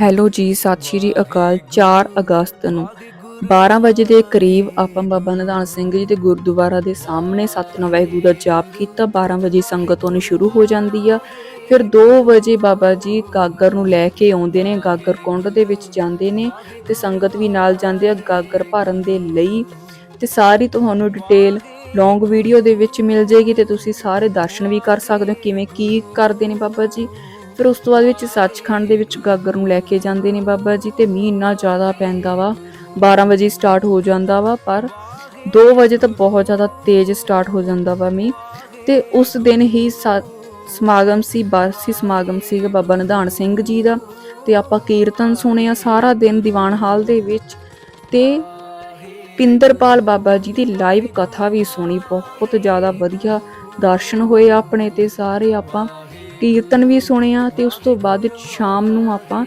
Hello ਜੀ, ਸਤਿ ਸ਼੍ਰੀ ਅਕਾਲ 4 ਅਗਸਤ ਨੂੰ। 12 ਵਜੇ ਦੇ ਕਰੀਬ ਆਪਾਂ ਬਾਬਾ ਨਿਧਾਨ ਸਿੰਘ ਜੀ ਦੇ ਗੁਰਦੁਆਰਾ ਦੇ ਸਾਹਮਣੇ ਸਤਨਾਮ ਵਾਹਿਗੁਰੂ ਦਾ ਜਾਪ ਕੀਤਾ। 12 ਵਜੇ ਸੰਗਤ ਹੋਣੀ ਸ਼ੁਰੂ ਹੋ ਜਾਂਦੀ ਆ। ਫਿਰ 2 ਵਜੇ ਬਾਬਾ ਜੀ ਗਾਗਰ ਨੂੰ ਲੈ ਕੇ ਆਉਂਦੇ ਨੇ, ਗਾਗਰ ਕੁੰਡ ਦੇ ਵਿੱਚ ਜਾਂਦੇ ਨੇ ਤੇ ਸੰਗਤ ਵੀ ਨਾਲ ਜਾਂਦੇ ਆ ਗਾਗਰ ਭਰਨ ਦੇ ਲਈ। ਤੇ ਸਾਰੀ ਤੁਹਾਨੂੰ ਡਿਟੇਲ ਲੌਂਗ ਵੀਡੀਓ ਦੇ ਵਿੱਚ ਮਿਲ ਜੇਗੀ ਤੇ ਤੁਸੀਂ ਸਾਰੇ ਦਰਸ਼ਨ ਵੀ ਕਰ ਸਕਦੇ ਹੋ। ਕਿਵੇਂ ਕੀ ਕਰਦੇ ਨੇ ਬਾਬਾ ਜੀ? ਫਿਰ ਉਸ ਤੋਂ ਬਾਅਦ ਵਿੱਚ ਸੱਚਖੰਡ ਦੇ ਵਿੱਚ ਗਾਗਰ ਨੂੰ ਲੈ ਕੇ ਜਾਂਦੇ ਨੇ ਬਾਬਾ ਜੀ ਤੇ ਮੀਂਹ ਇੰਨਾ ਜ਼ਿਆਦਾ ਪੈਂਦਾ ਵਾ 12 ਵਜੇ ਸਟਾਰਟ ਹੋ ਜਾਂਦਾ ਵਾ, ਪਰ 2 ਵਜੇ ਤਾਂ ਬਹੁਤ ਜ਼ਿਆਦਾ ਤੇਜ਼ ਸਟਾਰਟ ਹੋ ਜਾਂਦਾ ਵਾ ਮੀਂਹ ਤੇ ਉਸ ਦਿਨ ਹੀ ਸਮਾਗਮ ਸੀ, ਬਾਰਸੀ ਸਮਾਗਮ ਸੀਗਾ ਬਾਬਾ ਨਿਧਾਨ ਸਿੰਘ ਜੀ ਦਾ ਤੇ ਆਪਾਂ ਕੀਰਤਨ ਸੁਣਿਆ ਸਾਰਾ ਦਿਨ ਦੀਵਾਨ ਹਾਲ ਦੇ ਵਿੱਚ ਤੇ ਪਿੰਦਰਪਾਲ ਬਾਬਾ ਜੀ ਦੀ ਲਾਈਵ ਕਥਾ ਵੀ ਸੁਣੀ, ਬਹੁਤ ਜ਼ਿਆਦਾ ਵਧੀਆ ਦਰਸ਼ਨ ਹੋਏ ਆਪਣੇ ਤੇ ਸਾਰੇ ਆਪਾਂ। ਕੀਰਤਨ ਵੀ ਸੁਣਿਆ ਤੇ ਉਸ ਤੋਂ ਬਾਅਦ ਸ਼ਾਮ ਨੂੰ ਆਪਾਂ